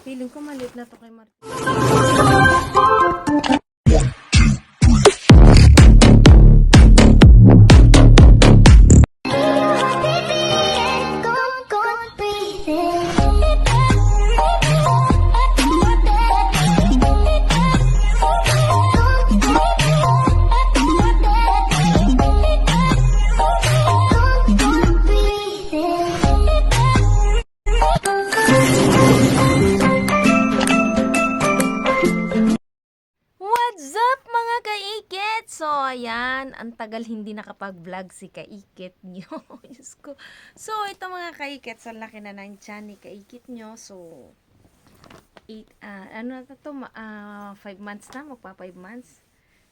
Feeling ko maliit na to kay Martin. Ayan, ang tagal hindi nakapag-vlog si kaikit nyo. Diyos ko. So, ito mga kaikit, sa laki na ng tiyan ni kaikit nyo. So, eight, ah, ano na to, 5 months na, magpa 5 months.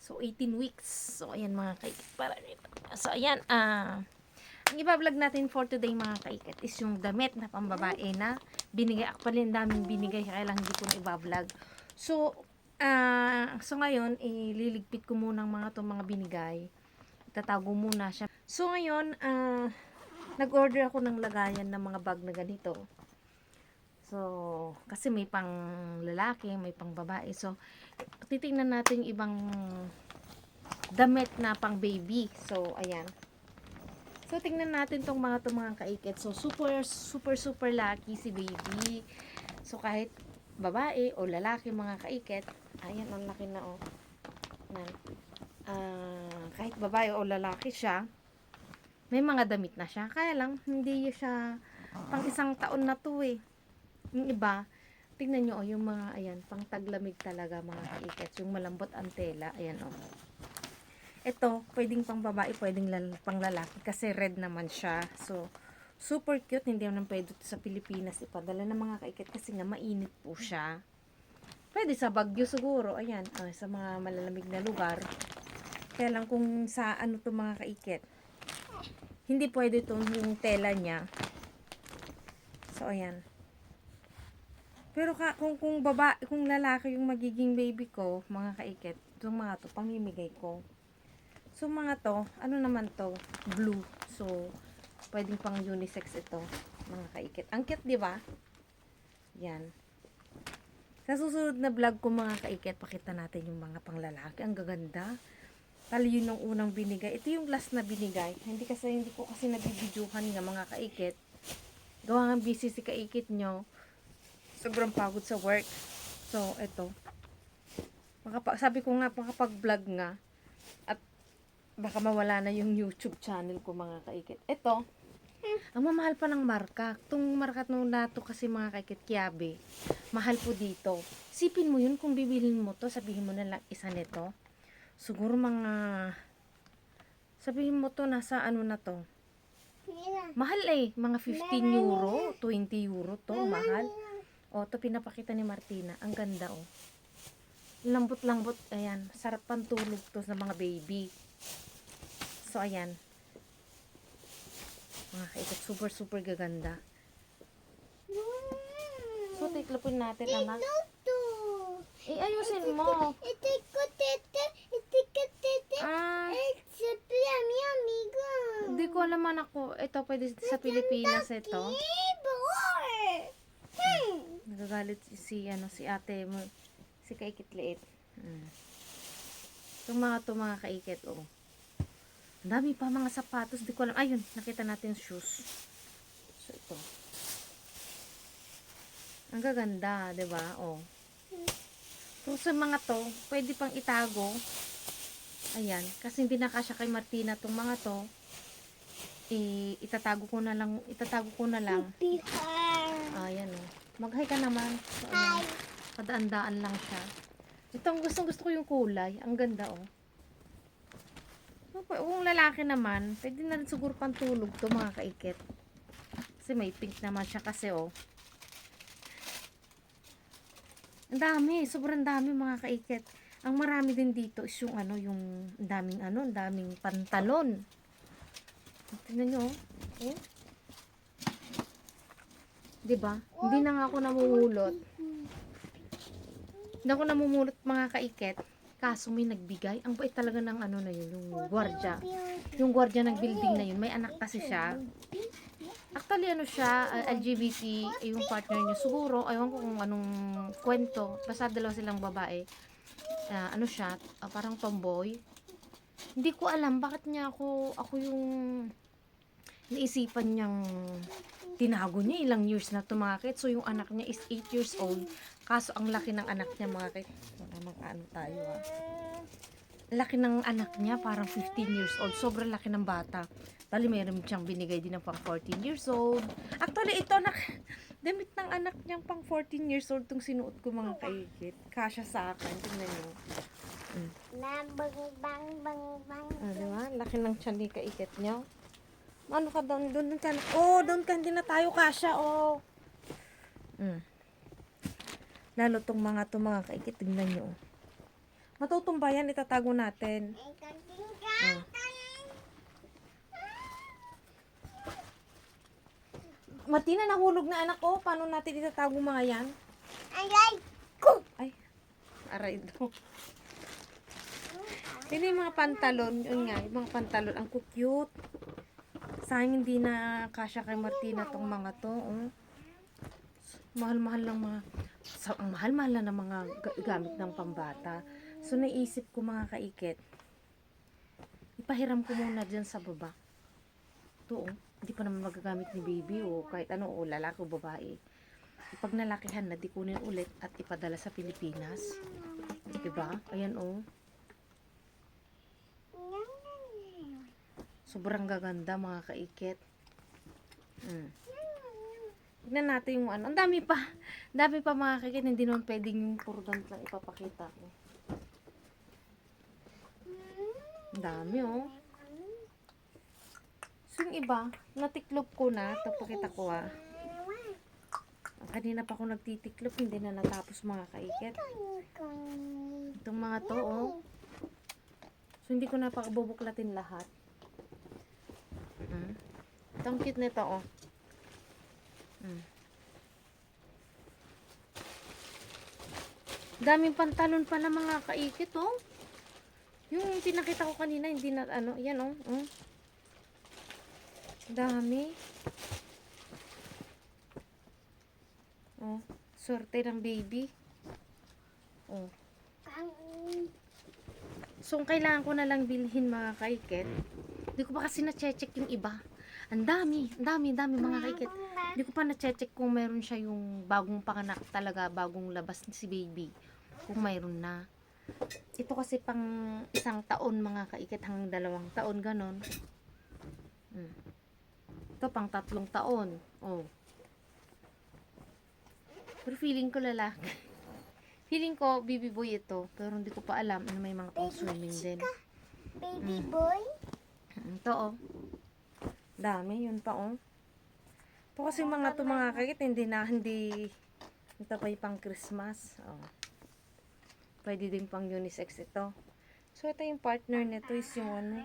So, 18 weeks. So, ayan mga kaikit, para dito. So, ayan, ah, ang iba-vlog natin for today mga kaikit is yung damit na pambabae na binigay. Actually, ang daming binigay, kaya lang hindi ko na iba-vlog. So, Ah, so ngayon, ililigpit ko muna ang mga to mga binigay. Tatago muna siya. So ngayon, ah, nag-order ako ng lagayan ng mga bag na ganito. So, kasi may pang lalaki, may pang babae. So, titingnan natin yung ibang damit na pang baby. So, ayan. So, tingnan natin tong mga to mga kaikit. So, super, super, super lucky si baby. So, kahit babae o lalaki mga kaikit, ayan, ang laki na oh. Yan. Ah, kahit babae o lalaki siya, may mga damit na siya. Kaya lang, hindi siya pang isang taon na to eh. Yung iba, tingnan nyo oh, yung mga, ayan, pang taglamig talaga mga kaikit. Yung malambot ang tela, ayan oh. Ito, pwedeng pang babae, pwedeng lal- pang lalaki kasi red naman siya. So, super cute. Hindi naman pwede sa Pilipinas ipadala ng mga kaikit kasi nga mainit po siya. Pwede sa Baguio siguro. Ayan, ah, sa mga malalamig na lugar. Kaya lang kung sa ano to mga kaikit. Hindi pwede to yung tela niya. So, ayan. Pero ka, kung, kung baba, kung lalaki yung magiging baby ko, mga kaikit, itong mga to, pamimigay ko. So, mga to, ano naman to? Blue. So, pwedeng pang unisex ito, mga kaikit. Ang cute, di ba? Yan. Sa susunod na vlog ko, mga kaikit, pakita natin yung mga panglalaki. Ang gaganda. Tali yun ng unang binigay. Ito yung last na binigay. Hindi kasi, hindi ko kasi nabibidyohan nga mga kaikit. Gawa nga busy si kaikit nyo. Sobrang pagod sa work. So, ito. Makapa sabi ko nga, makapag-vlog nga. At baka mawala na yung YouTube channel ko mga kaikit. Ito, ang mamahal pa ng marka. Itong marka nung nato kasi mga kaikit kiabe, mahal po dito. Sipin mo yun kung bibilin mo to, sabihin mo na lang isa nito. Siguro mga, sabihin mo to nasa ano na to. Mahal eh, mga 15 euro, 20 euro to, mahal. O, to pinapakita ni Martina. Ang ganda oh. Lambot-lambot, ayan. Sarap pantulog to sa mga baby. So, ayan. Mga kaikat, super, super gaganda. So, tiklopin natin, anak. Eh, ayusin mo. Ah, hindi ko alam anak ko. Ito, pwede sa Pilipinas ito. Nagagalit si, si, ano, si ate mo. Si Kaikit Liit. Hmm. Itong mga to mga kaikit, oh. Ang dami pa mga sapatos. Di ko alam. Ayun, nakita natin shoes. So, ito. Ang gaganda, di ba? Oh. So, sa mga to, pwede pang itago. Ayan. Kasi hindi na kasya kay Martina tong mga to. I, itatago ko na lang, itatago ko na lang. Ayan oh. Mag-hi ka naman. So, ayan. Padaan-daan lang siya. Ito ang gustong gusto ko yung kulay. Ang ganda oh. Kung lalaki naman, pwede na rin siguro pantulog to mga kaikit. Kasi may pink naman siya kasi oh. Ang dami, sobrang dami mga kaikit. Ang marami din dito is yung ano, yung daming ano, daming pantalon. Tingnan nyo, oh. oh. 'Di ba? Hindi na nga ako namumulot. Hindi ako namumulot mga kaiket. Kaso may nagbigay. Ang bait talaga ng ano na yun, yung gwardya. Yung gwardya ng building na yun. May anak kasi siya. Actually, ano siya, uh, LGBT, yung partner niya. Siguro, aywan ko kung anong kwento. Basta dalawa silang babae. Ah, ano siya, ah, parang tomboy. Hindi ko alam bakit niya ako, ako yung naisipan niyang tinago niya ilang years na tumakit. So, yung anak niya is 8 years old. Kaso, ang laki ng anak niya, mga kit. Wala ano tayo, ah. Laki ng anak niya, parang 15 years old. Sobrang laki ng bata. Bali, mayroon siyang binigay din ng pang 14 years old. Actually, ito, nak damit ng anak niyang pang 14 years old itong sinuot ko mga kaikit. Kasya sa akin. Tingnan niyo. Na bang bang bang bang. Ah, di ba? Laki ng tiyan ni kaikit niyo. Ano ka doon? Doon doon ka. na- Oh, doon ka. Hindi na tayo kasya. Oh. Mm. Lalo tong mga to mga kaikit. Tingnan niyo. oh. Matutumba yan. Itatago natin. Ah. Martina, nahulog na anak ko. Paano natin itatago mga yan? Ay ay ko. Ay, aray daw. Sino yung mga pantalon? Yun nga, yung mga pantalon. Ang cute. Sayang hindi na kasya kay Martina tong mga to. Oh. Mahal-mahal lang mga... Sa, ang mahal-mahal na ng mga ga- gamit ng pambata. So, naisip ko mga kaikit. Ipahiram ko muna dyan sa baba. Ito, oh. Hindi pa naman magagamit ni baby o kahit ano, o lalaki o babae. Pag nalakihan na, di kunin ulit at ipadala sa Pilipinas. Diba? Ayan, oh. Sobrang gaganda, mga kaikit. Mm. Tignan natin yung ano. Ang dami pa. Ang dami pa mga kaikit. Hindi naman pwedeng yung puro lang ipapakita ko. Ang dami, oh. So, yung iba, natiklop ko na. Ito, pakita ko, ah. Kanina pa ako nagtitiklop, hindi na natapos mga kaikit. Itong mga to, oh. So, hindi ko na pa bubuklatin lahat. Mm. Ito ang cute nito, oh. Daming pantalon pa na mga kaikit, oh. Yung pinakita ko kanina, hindi na, ano, yan, oh. Mm. Dami. Oh, sorte ng baby. Oh. So, ang kailangan ko na lang bilhin mga kaiket. Hindi ko pa kasi na-check yung iba. Ang dami, ang dami, dami mga kaiket. Hindi ko pa na-check kung meron siya yung bagong panganak talaga, bagong labas si baby. Kung mayroon na. Ito kasi pang isang taon mga kaiket hanggang dalawang taon, ganon. Hmm. Ito pang tatlong taon. Oh. Pero feeling ko lalaki. feeling ko baby boy ito. Pero hindi ko pa alam ano may mga pang swimming din. Baby boy. Mm, Ito oh. Dami yun pa oh. Ito kasi mga to mga kakit hindi na hindi ito pa yung pang Christmas. Oh. Pwede din pang unisex ito. So ito yung partner nito is yung ano.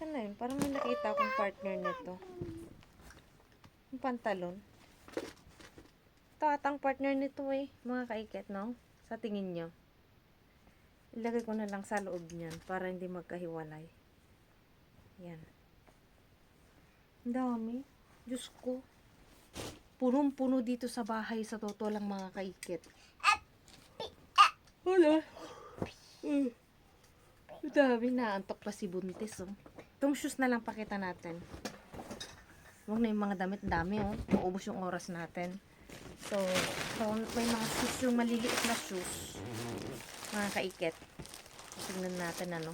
Saan na yun? Parang may nakita akong partner nito. Yung pantalon. Ito atang partner nito eh. Mga kaiket, no? Sa tingin nyo. Ilagay ko na lang sa loob niyan para hindi magkahiwalay. Yan. Ang dami. Diyos ko. Punong-puno dito sa bahay sa totoo lang mga kaikit. Wala. Mm. Ang dami na. Antok pa si Buntis, oh. Itong shoes na lang pakita natin. Huwag na yung mga damit. Dami, oh. Maubos yung oras natin. So, so, may mga shoes yung maliliit na shoes. Mga kaikit. Tingnan natin, ano.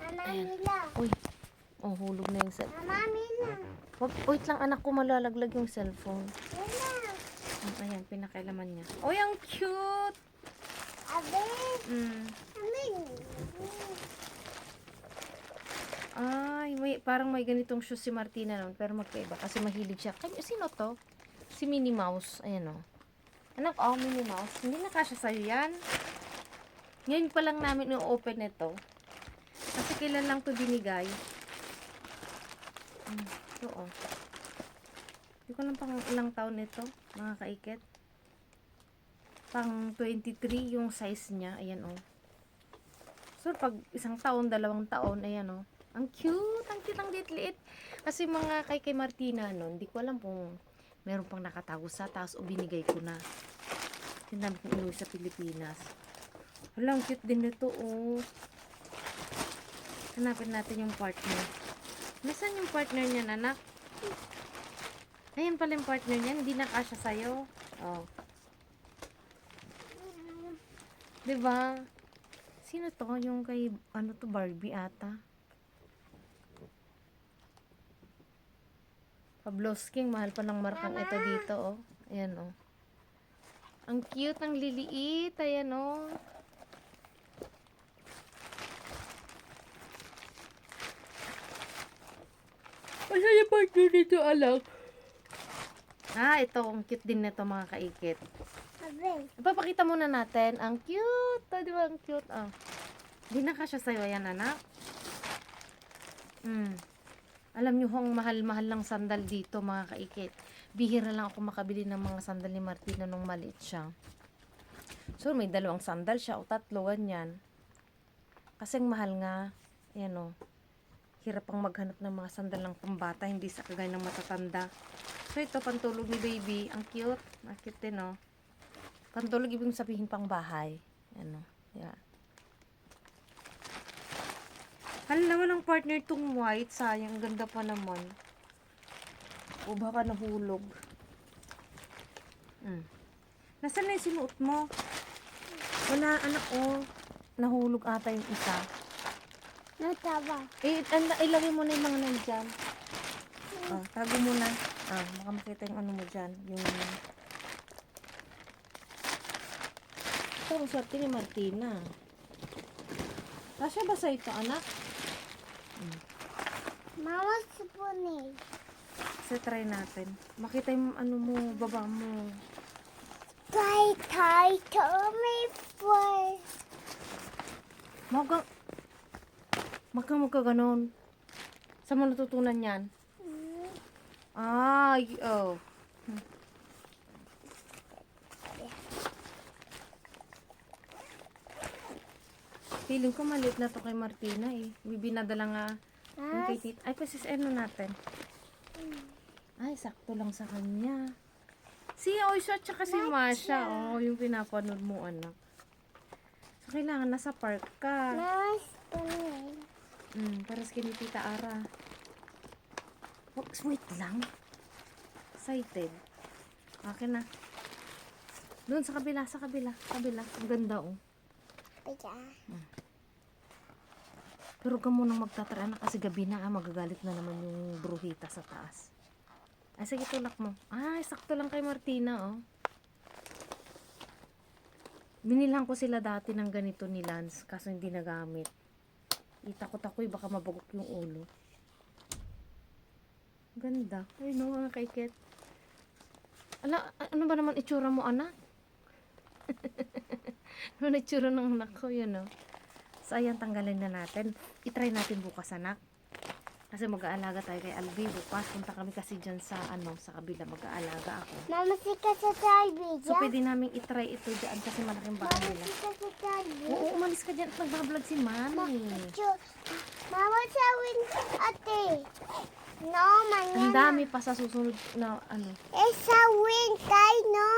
Mama Ayan. Uy. Oh, hulog na yung cell. Mama. Wag, wait lang, anak ko, malalaglag yung cellphone. Mm, Ayan, pinakailaman niya. Uy, ang cute! Abe. Mm. Ay, may, parang may ganitong shoes si Martina nun, pero magkaiba kasi mahilig siya. Kay, sino to? Si Minnie Mouse. Ayan o. Anak, oh, Minnie Mouse. Hindi na kasya sa'yo yan. Ngayon pa lang namin i-open nito. Kasi kailan lang to binigay. Hmm, ito oh. Hindi ko lang pang ilang taon nito, mga kaiket. Pang 23 yung size niya. Ayan oh. So, pag isang taon, dalawang taon, ayan oh. Ang cute, ang cute, ang liit-liit. Kasi mga kay kay Martina noon, hindi ko alam kung meron pang nakatago sa taas o binigay ko na. Sinabi kong inuwi sa Pilipinas. Hala, ang cute din nito, oh. Hanapin natin yung partner. Nasaan yung partner niya, anak? Ayan pala yung partner niya. Hindi na kasya sa'yo. Oh. Diba? Sino to? Yung kay, ano to, Barbie ata. Pablosking, mahal pa ng markang ito dito, oh. Ayan, oh. Ang cute, ang liliit. Ayan, oh. Wala yung partner dito, alam. Ah, ito. Ang cute din nito, mga kaikit. Abe. Ipapakita muna natin. Ang cute. Oh, di ba? Ang cute. Oh. Di na kasya sa'yo. Ayan, anak. Mm. Alam nyo hong mahal-mahal ng sandal dito, mga kaikit. Bihira lang ako makabili ng mga sandal ni Martina nung maliit siya. So, may dalawang sandal siya o tatlo, ganyan. Kasi ang mahal nga. Ayan, oh. Hirap pang maghanap ng mga sandal ng pambata, hindi sa kagaya ng matatanda. So, ito, pantulog ni baby. Ang cute. Ang cute din, oh. Pantulog ibig sabihin pang bahay. Ano? Yeah. Hala, walang partner tong white. Sayang, ganda pa naman. O baka nahulog. Hmm. Nasaan na yung sinuot mo? Wala, anak, oh. Nahulog ata yung isa. Natawa. Eh, anda, ilagay mo na yung mga nandyan. Oh, tago mo na. Ah, baka makita yung ano mo dyan. Yung... Ito, ang swerte ni Martina. Kasya ba sa ito, anak? Mama Spoonie. Kasi try natin. Makita yung ano mo, baba mo. Tay, tay, to me first. Maga... Magka magka ganon. Saan mo natutunan yan? Ah, y- oh. Hmm. Feeling ko maliit na to kay Martina eh. May binadala nga yung kay tita. Ay, pasis ano natin. Ay, sakto lang sa kanya. Si Oisha at saka si Masha. Oh, yung pinapanood mo, anak. So, kailangan nasa park ka. Spoonie. Mm, para sa kini Tita Ara. Oh, wait lang. Excited. Okay na. Doon sa kabila, sa kabila, kabila. Ang ganda oh. Kaya. Pero ka munang magtatry na kasi gabi na ah, magagalit na naman yung bruhita sa taas. Ay, sige, tulak mo. Ay, sakto lang kay Martina, oh. Binilang ko sila dati ng ganito ni Lance, kaso hindi nagamit. Itakot ako eh, baka mabugok yung ulo. Ganda. Ay, no, mga kaiket. Ala, ano ba naman itsura mo, anak? ano na itsura ng anak ko, yun, oh. So, ayan, tanggalin na natin. I-try natin bukas, anak. Kasi mag-aalaga tayo kay Albi bukas. Punta kami kasi dyan sa, ano, sa kabila. Mag-aalaga ako. Mama sika sa Tarby. So, pwede namin i-try ito dyan kasi malaking bahay Mama nila. sika sa Tarby. Oo, umalis ka dyan at nagbablog si Mami. Mama sa win ate. No, Ang manyan. dami pa sa susunod na, ano, Eh, sa win tayo, no.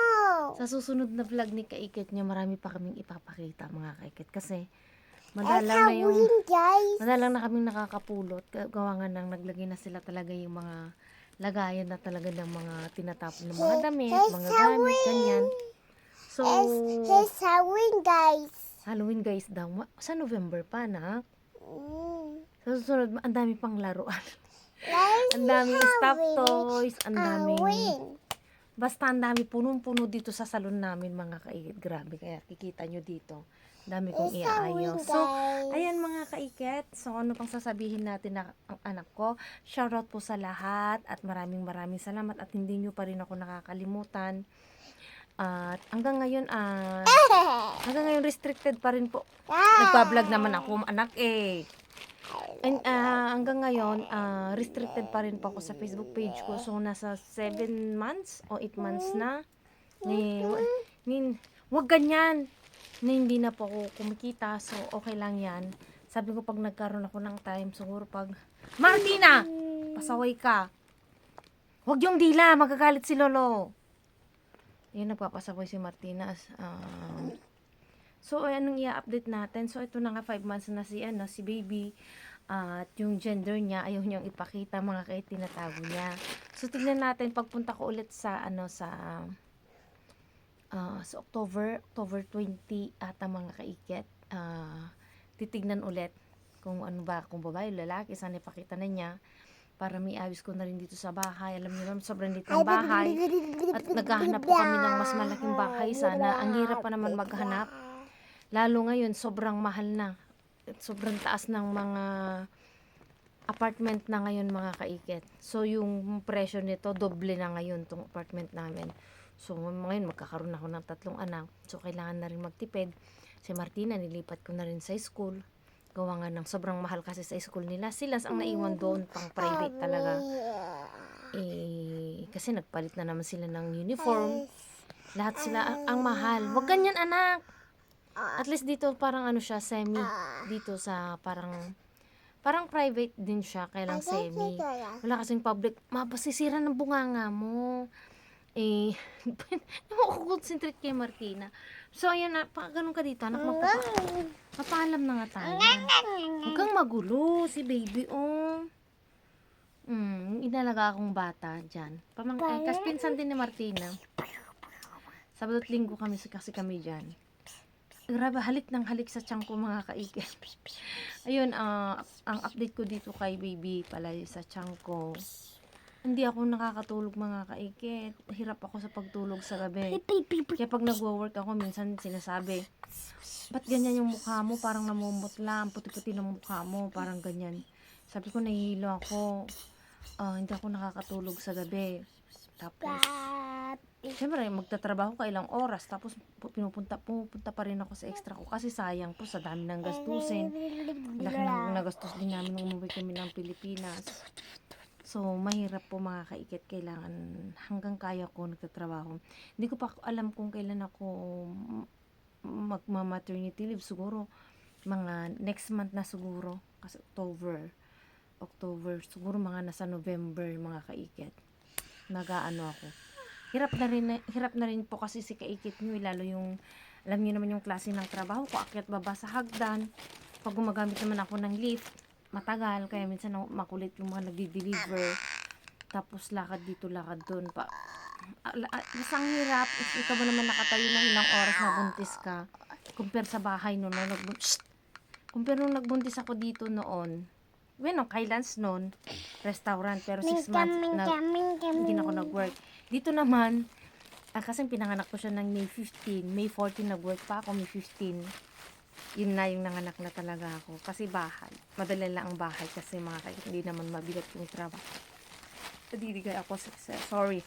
sa susunod na vlog ni Kaikit niya, marami pa kaming ipapakita, mga Kaikit. Kasi, Eh, madalang sa na yung, win, guys. madalang na kaming nakakapulot. Ga- Gawa nga nang naglagay na sila talaga yung mga lagayan na talaga ng mga tinatapon ng mga damit, Hey, mga gamit, ganyan. So, Eh, sa win, guys. Halloween guys daw. Sa November pa, na. Mm. Sa susunod, ang dami pang laruan. Ang daming Halloween. toys, ang daming... Basta ang dami, punong-puno dito sa salon namin mga kaikit. Grabe, kaya kikita nyo dito. Dami kong iaayos. So, ayan mga kaikit. So, ano pang sasabihin natin na ang anak ko? Shoutout po sa lahat at maraming maraming salamat at hindi nyo pa rin ako nakakalimutan. At hanggang ngayon, ah, hanggang ngayon restricted pa rin po Ah. Nagpa-vlog naman ako, anak eh. And, ah, hanggang ngayon, ah, restricted pa rin po ako sa Facebook page ko. So, nasa 7 months o 8 months na. Ni, ni, wag ganyan. Na hindi na po ako kumikita. So, okay lang yan. Sabi ko, pag nagkaroon ako ng time, siguro pag... Martina! Pasaway ka. Huwag yung dila, magagalit si Lolo. Yun, nagpapasaway si Martinez. Um, so, ay, anong i-update natin? So, ito na nga, 5 months na si, ano, si baby. At yung gender niya, ayaw niyang ipakita, mga kahit tinatago niya. So, tignan natin, pagpunta ko ulit sa, ano, sa, ah, sa October, October 20, ata mga kaikit. Ah, titignan ulit kung ano ba, kung babae, lalaki, saan ipakita na niya para may ayos ko na rin dito sa bahay. Alam niyo naman, sobrang liit ng bahay. At naghahanap po kami ng mas malaking bahay sana. Ang hirap pa naman maghanap. Lalo ngayon, sobrang mahal na. At sobrang taas ng mga apartment na ngayon mga kaikit. So, yung presyo nito, doble na ngayon tong apartment namin. So, ngayon, magkakaroon ako ng tatlong anak. So, kailangan na rin magtipid. Si Martina, nilipat ko na rin sa school. Gawa nga ng sobrang mahal kasi sa school nila. Sila ang naiwan doon, pang private talaga. Eh, kasi nagpalit na naman sila ng uniform. Lahat sila ang, ang mahal. Huwag ganyan, anak. At least dito parang ano siya, semi. Dito sa parang parang private din siya, kaya lang semi. Wala kasing public. Mapasisira ng bunganga mo. Eh, concentrate kay Martina. So, ayan na, pa, ganun ka dito, anak, magpapa, papaalam na nga tayo. Huwag kang magulo, si baby, oh. Hmm, inalaga akong bata dyan. Pamang, eh, kas pinsan din ni Martina. Sabado at linggo kami, kasi kami dyan. Grabe, halik ng halik sa tiyan ko mga kaikit. Ayun, ah, ang update ko dito kay baby pala sa tiyan ko. Hindi ako nakakatulog mga kaikit. Hirap ako sa pagtulog sa gabi. Kaya pag nagwo-work ako, minsan sinasabi, ba't ganyan yung mukha mo? Parang namumutla, ang puti-puti ng mukha mo, parang ganyan. Sabi ko, nahihilo ako. Ah, hindi ako nakakatulog sa gabi. Tapos, Siyempre, magtatrabaho ka ilang oras, tapos pu- pinupunta, pupunta pa rin ako sa extra ko kasi sayang po sa dami ng gastusin. Laki ng nagastos din namin nung umuwi kami ng Pilipinas. So, mahirap po mga kaikit. Kailangan hanggang kaya ko nagtatrabaho. Hindi ko pa alam kung kailan ako magma-maternity leave. Siguro, mga next month na siguro. Kasi October. October. Siguro mga nasa November mga kaikit. Nagaano ako hirap na rin hirap na rin po kasi si kaikit nyo eh, lalo yung alam niyo naman yung klase ng trabaho ko akyat baba sa hagdan pag gumagamit naman ako ng lift matagal kaya minsan makulit yung mga nagdi-deliver tapos lakad dito lakad doon pa Ah, la- ah, mas ang hirap Is- ikaw ba naman nakatayo ng ilang oras na buntis ka compare sa bahay no, no nagbuntis compare nung nagbuntis ako dito noon bueno kailans noon restaurant pero 6 months na hindi na ako nag-work. Dito naman, ah, kasi pinanganak ko siya ng May 15. May 14 nag-work pa ako, May 15. Yun na yung nanganak na talaga ako. Kasi bahay. Madali lang ang bahay kasi mga kaibigan, hindi naman mabigat yung trabaho. Nadidigay ako sa Sorry.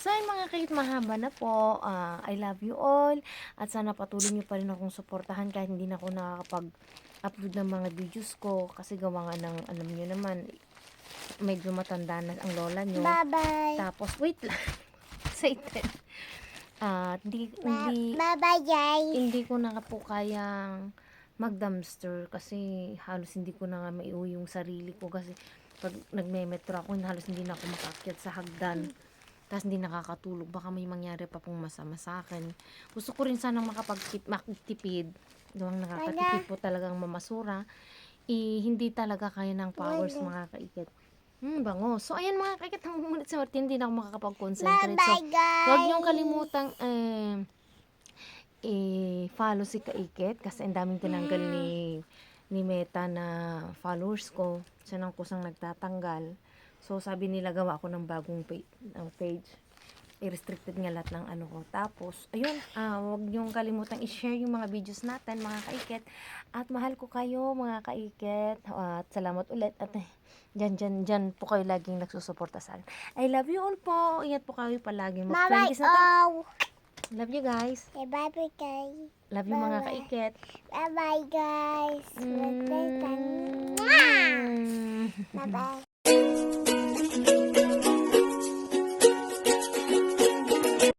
So, yun mga kahit mahaba na po. Ah, I love you all. At sana patuloy niyo pa rin akong suportahan kahit hindi na ako nakakapag-upload ng mga videos ko. Kasi gawa nga ng, alam niyo naman, medyo matanda na ang lola niyo. Bye-bye. Tapos, wait lang. Excited. Ah, hindi, hindi, Bye-bye, guys. hindi ko na po kayang mag-dumpster kasi halos hindi ko na nga maiuwi yung sarili ko kasi pag nagme-metro ako, halos hindi na ako makakyat sa hagdan. Tapos hindi nakakatulog. Baka may mangyari pa pong masama sa akin. Gusto ko rin sanang makapagtip, makitipid. Gawang nakakatipid po talagang mamasura. Eh, hindi talaga kaya ng powers mga kaikit. Hmm, bango. So, ayan mga kaikit, hanggang muna sa Martin, hindi na ako makakapag-concentrate. So, Bye-bye, guys. Huwag niyong kalimutang eh, eh, follow si Kaikit kasi ang daming tinanggal ni ni Meta na followers ko. Siya nang kusang nagtatanggal. So, sabi nila gawa ako ng bagong page. Ng page. I-restricted nga lahat ng ano ko. Tapos, ayun, ah, huwag niyong kalimutang i-share yung mga videos natin, mga kaikit. At mahal ko kayo, mga kaikit. At salamat ulit. At eh, dyan, dyan, dyan po kayo laging nagsusuporta sa akin. I love you all po. Ingat po kayo palagi. Mag-20s na tayo. Love you guys. Say bye-bye, guys. Love you mga Bye-bye. kaikit. Bye-bye, guys. Mm. Bye-bye.